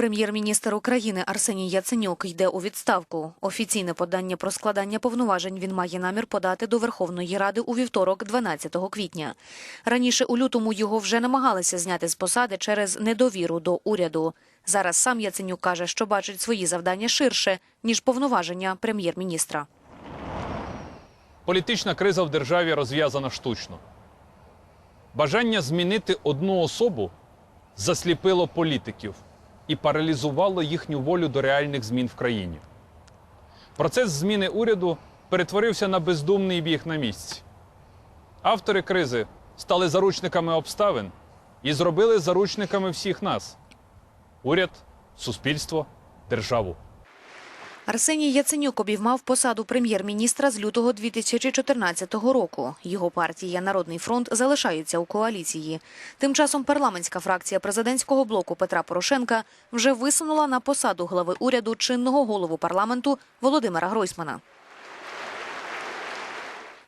Прем'єр-міністр України Арсеній Яценюк йде у відставку. Офіційне подання про складання повноважень він має намір подати до Верховної Ради у вівторок, 12 квітня. Раніше у лютому його вже намагалися зняти з посади через недовіру до уряду. Зараз сам Яценюк каже, що бачить свої завдання ширше ніж повноваження прем'єр-міністра. Політична криза в державі розв'язана штучно. Бажання змінити одну особу засліпило політиків і паралізувало їхню волю до реальних змін в країні. Процес зміни уряду перетворився на бездумний біг на місці. Автори кризи стали заручниками обставин і зробили заручниками всіх нас: уряд, суспільство, державу. Арсеній Яценюк обіймав посаду прем'єр-міністра з лютого 2014 року. Його партія Народний фронт залишається у коаліції. Тим часом парламентська фракція президентського блоку Петра Порошенка вже висунула на посаду глави уряду чинного голову парламенту Володимира Гройсмана.